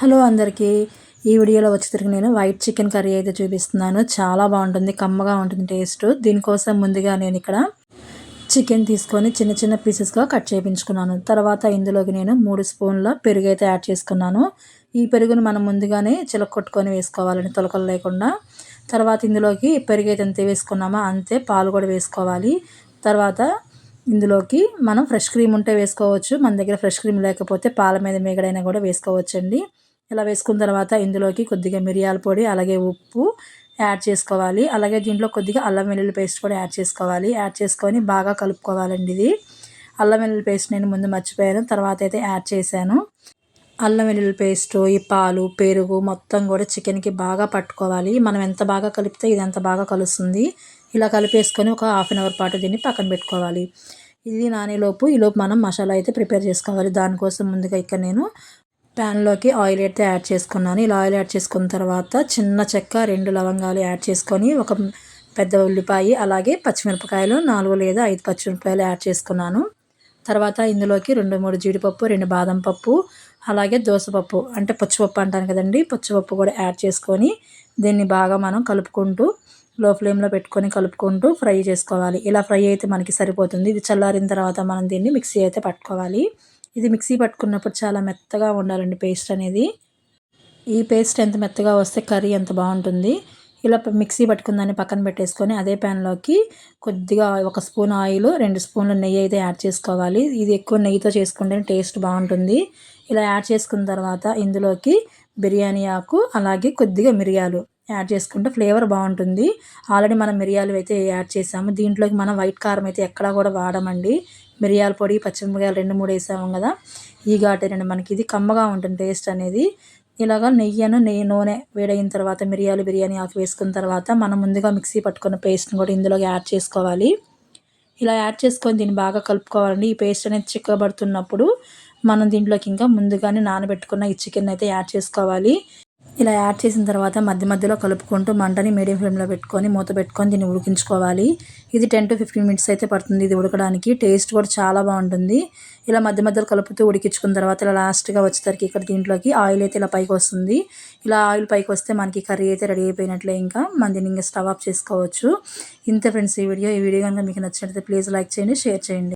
Hello అందరికీ. ఈ వీడియోలో వచ్చేసరికి నేను వైట్ చికెన్ కర్రీ అయితే చూపిస్తున్నాను. చాలా బాగుంటుంది కమ్మగా ఉంటుంది టేస్ట్ దీనికోసం ముందుగా నేను ఇక్కడ చికెన్ తీసుకొని చిన్న చిన్న పీసెస్గా కట్ చేయించుకున్నాను తర్వాత ఇందులోకి నేను మూడు స్పూన్ల పెరుగు అయితే యాడ్ చేసుకున్నాను. ఈ పెరుగును మనం ముందుగానే చిలకొట్టుకొని వేసుకోవాలని తొలకలు లేకుండా. తర్వాత ఇందులోకి పెరుగు అయితే అంతే వేసుకున్నామో అంతే పాలు కూడా వేసుకోవాలి. తర్వాత ఇందులోకి మనం ఫ్రెష్ క్రీమ్ ఉంటే వేసుకోవచ్చు. మన దగ్గర ఫ్రెష్ క్రీమ్ లేకపోతే పాల మీద మేగడైనా కూడా వేసుకోవచ్చండి. ఇలా వేసుకున్న తర్వాత ఇందులోకి కొద్దిగా మిరియాల పొడి అలాగే ఉప్పు యాడ్ చేసుకోవాలి. అలాగే దీంట్లో కొద్దిగా అల్లం వెల్లుల్లి పేస్ట్ కూడా యాడ్ చేసుకోవాలి. యాడ్ చేసుకొని బాగా కలుపుకోవాలండి ఇది. అల్లం వెల్లుల్లి పేస్ట్ నేను ముందు మర్చిపోయాను తర్వాత అయితే యాడ్ చేశాను. అల్లం వెల్లుల్లి పేస్ట్ ఈ పాలు పెరుగు మొత్తం కూడా చికెన్కి బాగా పట్టుకోవాలి. మనం ఎంత బాగా కలిపితే ఇది ఎంత బాగా కలుస్తుంది. ఇలా కలిపేసుకొని ఒక హాఫ్ అన్ అవర్ పాటు దీన్ని పక్కన పెట్టుకోవాలి. ఇది నానేలోపు ఈలోపు మనం మసాలా అయితే ప్రిపేర్ చేసుకోవాలి. దానికోసం ముందుగా ఇక్కడ నేను ప్యాన్లోకి ఆయిల్ అయితే యాడ్ చేసుకున్నాను. ఇలా ఆయిల్ యాడ్ చేసుకున్న తర్వాత చిన్న చెక్క రెండు లవంగాలు యాడ్ చేసుకొని ఒక పెద్ద ఉల్లిపాయ అలాగే పచ్చిమిరపకాయలు నాలుగు లేదా ఐదు పచ్చిమిరపకాయలు యాడ్ చేసుకున్నాను. తర్వాత ఇందులోకి రెండు మూడు జీడిపప్పు రెండు బాదం పప్పు అలాగే దోసపప్పు అంటే పచ్చిపప్పు అంటాను కదండి. పచ్చిపప్పు కూడా యాడ్ చేసుకొని దీన్ని బాగా మనం కలుపుకుంటూ లో ఫ్లేమ్లో పెట్టుకొని కలుపుకుంటూ ఫ్రై చేసుకోవాలి. ఇలా ఫ్రై అయితే మనకి సరిపోతుంది. ఇది చల్లారిన తర్వాత మనం దీన్ని మిక్సీ అయితే పట్టుకోవాలి. ఇది మిక్సీ పట్టుకున్నప్పుడు చాలా మెత్తగా ఉండాలండి పేస్ట్ అనేది. ఈ పేస్ట్ ఎంత మెత్తగా వస్తే కర్రీ ఎంత బాగుంటుంది. ఇలా మిక్సీ పట్టుకుందాన్ని పక్కన పెట్టేసుకొని అదే ప్యాన్లోకి కొద్దిగా ఒక స్పూన్ ఆయిల్ రెండు స్పూన్ల నెయ్యి అయితే యాడ్ చేసుకోవాలి. ఇది ఎక్కువ నెయ్యితో చేసుకుంటే టేస్ట్ బాగుంటుంది. ఇలా యాడ్ చేసుకున్న తర్వాత ఇందులోకి బిర్యానీ ఆకు అలాగే కొద్దిగా మిరియాలు. యాడ్ చేసుకుంటే ఫ్లేవర్ బాగుంటుంది. ఆల్రెడీ మనం మిరియాలు అయితే యాడ్ చేసాము. దీంట్లోకి మనం వైట్ కారం అయితే ఎక్కడా కూడా వాడమండి. మిరియాల పొడి పచ్చిమిరపకాయలు రెండు మూడు వేసాము కదా. ఈ ఘాటేనండి మనకి. ఇది కమ్మగా ఉంటుంది టేస్ట్ అనేది. ఇలాగ నెయ్యను నెయ్యి నూనె వేడైన తర్వాత మిరియాలు బిర్యానీ ఆకు వేసుకున్న తర్వాత మనం ముందుగా మిక్సీ పట్టుకున్న పేస్ట్ని కూడా ఇందులోకి యాడ్ చేసుకోవాలి. ఇలా యాడ్ చేసుకొని దీన్ని బాగా కలుపుకోవాలండి. ఈ పేస్ట్ అనేది చిక్కబడుతున్నప్పుడు మనం దీంట్లోకి ఇంకా ముందుగానే నానబెట్టుకున్న ఈ చికెన్ అయితే యాడ్ చేసుకోవాలి. ఇలా యాడ్ చేసిన తర్వాత మధ్య మధ్యలో కలుపుకుంటూ మంటని మీడియం ఫ్లేమ్లో పెట్టుకొని మూత పెట్టుకొని దీన్ని ఉడికించుకోవాలి. ఇది టెన్ టు ఫిఫ్టీన్ మినిట్స్ అయితే పడుతుంది ఇది ఉడకడానికి. టేస్ట్ కూడా చాలా బాగుంటుంది. ఇలా మధ్య మధ్యలో కలుపుతూ ఉడికించుకున్న తర్వాత ఇలా లాస్ట్గా వచ్చేసరికి ఇక్కడ దీంట్లోకి ఆయిల్ అయితే ఇలా పైకి వస్తుంది. ఇలా ఆయిల్ పైకి వస్తే మనకి కర్రీ అయితే రెడీ అయిపోయినట్లే ఇంకా. మన దీన్ని ఇంకా స్టవ్ ఆఫ్ చేసుకోవచ్చు. ఇంత ఫ్రెండ్స్ ఈ వీడియో. ఈ వీడియో కనుక మీకు నచ్చినట్లయితే ప్లీజ్ లైక్ చేయండి షేర్ చేయండి.